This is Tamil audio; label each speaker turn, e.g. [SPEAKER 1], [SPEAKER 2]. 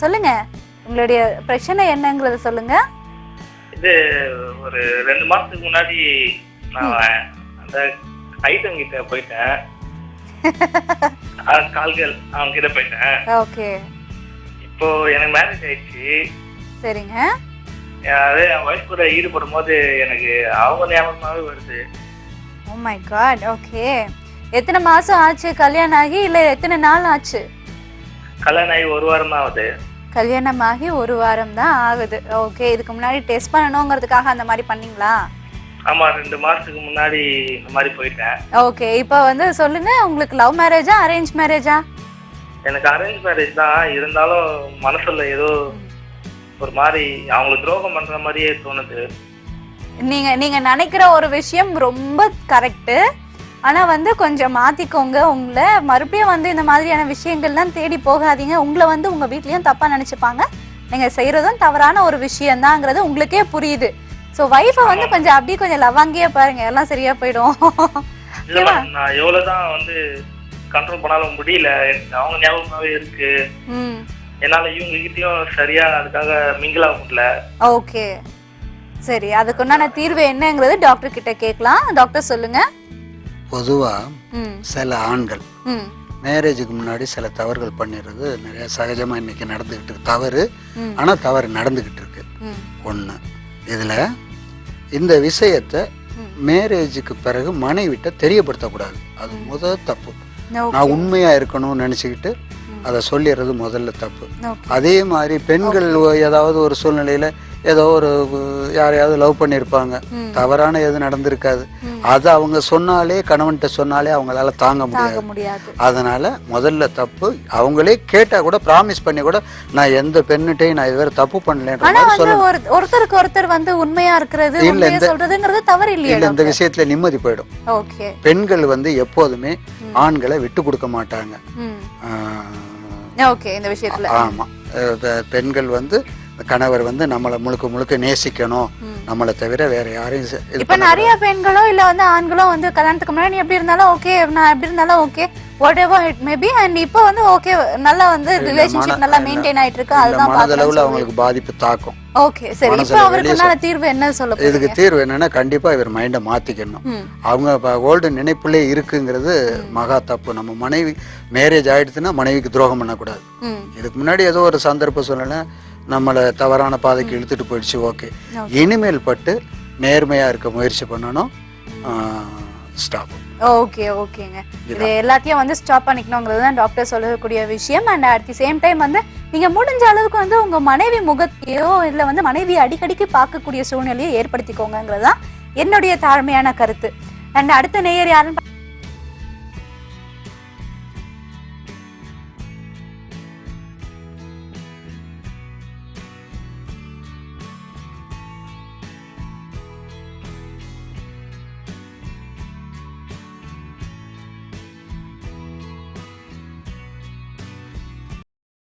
[SPEAKER 1] சொல்லுங்க. உங்களுடைய பிரச்சனை என்னங்கறத சொல்லுங்க.
[SPEAKER 2] இது ஒரு ரெண்டு மாசத்துக்கு முன்னாடி நான் அந்த ஐட்டம் கிட்ட போயிட்டேன். அஹ் கால்கள் அவங்க கிட்ட போயிட்டேன்.
[SPEAKER 1] ஓகே.
[SPEAKER 2] இப்போ எனக்கு மேரேஜ் ஆயிடுச்சு.
[SPEAKER 1] சரிங்க.
[SPEAKER 2] அதே என் ஒய்ஃப் கூட ஈடுபடும் போது எனக்கு அவங்க ஞாபகமாவே வருது.
[SPEAKER 1] ஓ மை காட் ஓகே எத்தனை மாசம் ஆச்சு? கல்யாணம் ஆகி இல்ல எத்தனை நாள் ஆச்சு?
[SPEAKER 2] கல்யாணம் ஆகி ஒரு வாரம் தான் ஆகுது
[SPEAKER 1] கல்யாணம் ஆகி ஒரு வாரம் தான் ஆகுது. ஓகே இதுக்கு முன்னாடி டெஸ்ட் பண்ணணுங்கிறதுக்காக அந்த மாதிரி பண்ணீங்களா?
[SPEAKER 2] ஆமா ரெண்டு மாசத்துக்கு முன்னாடி இந்த மாதிரி போயிட்டேன்.
[SPEAKER 1] ஓகே இப்போ வந்து சொல்லுங்க உங்களுக்கு லவ் மேரேஜா அரேஞ்ச் மேரேஜா
[SPEAKER 2] எனக்கு அரேஞ்ச் மேரேஜ் தான். இருந்தாலும் மனசுல ஏதோ ஒரு மாதிரி அவங்களுக்கு துரோகம் பண்ற மாதிரியே தோணுது.
[SPEAKER 1] நீங்க நீங்க நினைக்கிற ஒரு விஷயம் ரொம்ப கரெக்ட் ஆனா வந்து கொஞ்சம் மாத்திக்கோங்க. உங்களை மறுபடியும் வந்து இந்த மாதிரியான விஷயங்கள்லாம் தேடி போகாதீங்க. உங்களை வந்து உங்க வீட்லயும் தப்பா நினைச்சுப்பாங்க. நீங்க செய்யறதும் தவறான ஒரு விஷயம் தாங்கிறது உங்களுக்கே புரியுது. சோ வைஃபை வந்து கொஞ்சம் அப்படியே கொஞ்சம் லவாங்கியே பாருங்க. எல்லாம் சரியா போயிடும்.
[SPEAKER 2] நான் எவ்வளவுதான் வந்து கண்ட்ரோல் பண்ணாலும் முடியல. அவங்க ஞாபகமாவே இருக்கு.
[SPEAKER 1] ம்.
[SPEAKER 2] என்னால இவங்க கிட்டயும் சரியா அதுக்காக மிங்கிள் ஆக முடியல.
[SPEAKER 1] ஓகே சரி அதுக்குண்டான தீர்வு என்னங்கிறது டாக்டர் கிட்ட கேட்கலாம். டாக்டர் சொல்லுங்க.
[SPEAKER 3] பொதுவா
[SPEAKER 1] ம்.
[SPEAKER 3] சில ஆண்கள் மேரேஜுக்கு முன்னாடி சில தவறுகள் பண்ணிடுறது நிறைய சகஜமா இன்னைக்கு நடந்துகிட்டு இருக்கு. தவறு
[SPEAKER 1] ம்.
[SPEAKER 3] ஆனா தவறு நடந்துகிட்டு இருக்கு. ஒண்ணு. இதுல இந்த விஷயத்தை. மேரேஜுக்கு பிறகு மனைவிட்ட தெரியப்படுத்தக்கூடாது. அது முதல் தப்பு. நான் உண்மையா இருக்கணும்னு நினைச்சுக்கிட்டு அதை சொல்லிடுறது முதல்ல தப்பு. அதே மாதிரி பெண்கள் ஏதாவது ஒரு சூழ்நிலையில ஏதோ ஒரு யாரையாவது லவ் பண்ணியிருப்பாங்க. தவறான எதுவும் நடந்திருக்காது. அது அவங்க சொன்னாலே கணவன்கிட்ட சொன்னாலே அவங்களால தாங்க முடியாது. அதனால முதல்ல தப்பு அவங்களே கேட்டா கூட ப்ராமிஸ் பண்ணி கூட நான் எந்த பெண்ணிட்டையும் நான் இதுவரை தப்பு பண்ணலன்ற
[SPEAKER 1] ஒருத்தருக்கு ஒருத்தர் வந்து உண்மையா இருக்கிறது
[SPEAKER 3] இல்ல,
[SPEAKER 1] சொல்றதுங்கிறது தவறு
[SPEAKER 3] இல்ல இந்த விஷயத்துல நிம்மதி போயிடும்.
[SPEAKER 1] ஓகே.
[SPEAKER 3] பெண்கள் வந்து எப்போதுமே ஆண்களை விட்டு கொடுக்க மாட்டாங்க.
[SPEAKER 1] ஓகே இந்த விஷயத்துல.
[SPEAKER 3] ஆமா. பெண்கள் வந்து கணவர் வந்து நம்மளை முழுக்க முழுக்க நேசிக்கணும். நம்மளை தவிர வேற யாரையும்
[SPEAKER 1] இப்ப நிறைய பெண்களோ இல்ல வந்து ஆண்களோ வந்து கல்யாணத்துக்கு முன்னாடி எப்படி இருந்தாலும் ஓகே நான் எப்படி இருந்தாலும் okay whatever it maybe and இப்போ வந்து ஓகே நல்லா வந்து ரிலேஷன்ஷிப் நல்லா மெயின்டைன் ஆயிட்டு இருக்கு அதுதான்
[SPEAKER 3] மனதளவுல அவங்களுக்கு பாதிப்பு தாக்கும்.
[SPEAKER 1] ஓகே சரி. இப்போ
[SPEAKER 3] மனசுல
[SPEAKER 1] அவருக்கு
[SPEAKER 3] வெளிய
[SPEAKER 1] உண்டான தீர்வு என்ன சொல்ல
[SPEAKER 3] இதுக்கு தீர்வு என்னன்னா கண்டிப்பா இவர் மைண்டை மாத்திக்கணும். அவங்க ஓல்டு நினைப்புலே இருக்குங்கிறது மகா தப்பு. நம்ம மனைவி மேரேஜ் ஆயிடுச்சுன்னா மனைவிக்கு துரோகம் பண்ணக்கூடாது. இதுக்கு முன்னாடி ஏதோ ஒரு சந்தர்ப்ப சூழ்நிலை நம்மளை தவறான பாதைக்கு இழுத்துட்டு போயிடுச்சு ஓகே. இனிமேல் பட்டு நேர்மையா இருக்க முயற்சி பண்ணணும். ஸ்டாப்
[SPEAKER 1] ஓகே ஓகேங்க இது எல்லாத்தையும் வந்து ஸ்டாப் பண்ணிக்கணுங்கிறது தான் டாக்டர் சொல்லக்கூடிய விஷயம். And at the same time வந்து நீங்க முடிஞ்ச அளவுக்கு வந்து உங்க மனைவி முகத்தையோ இல்ல வந்து மனைவி அடிக்கடிக்கு பார்க்கக்கூடிய சூழ்நிலையை ஏற்படுத்திக்கோங்கிறது தான் என்னுடைய தாழ்மையான கருத்து. அண்ட் அடுத்த நேயர் யாருன்னு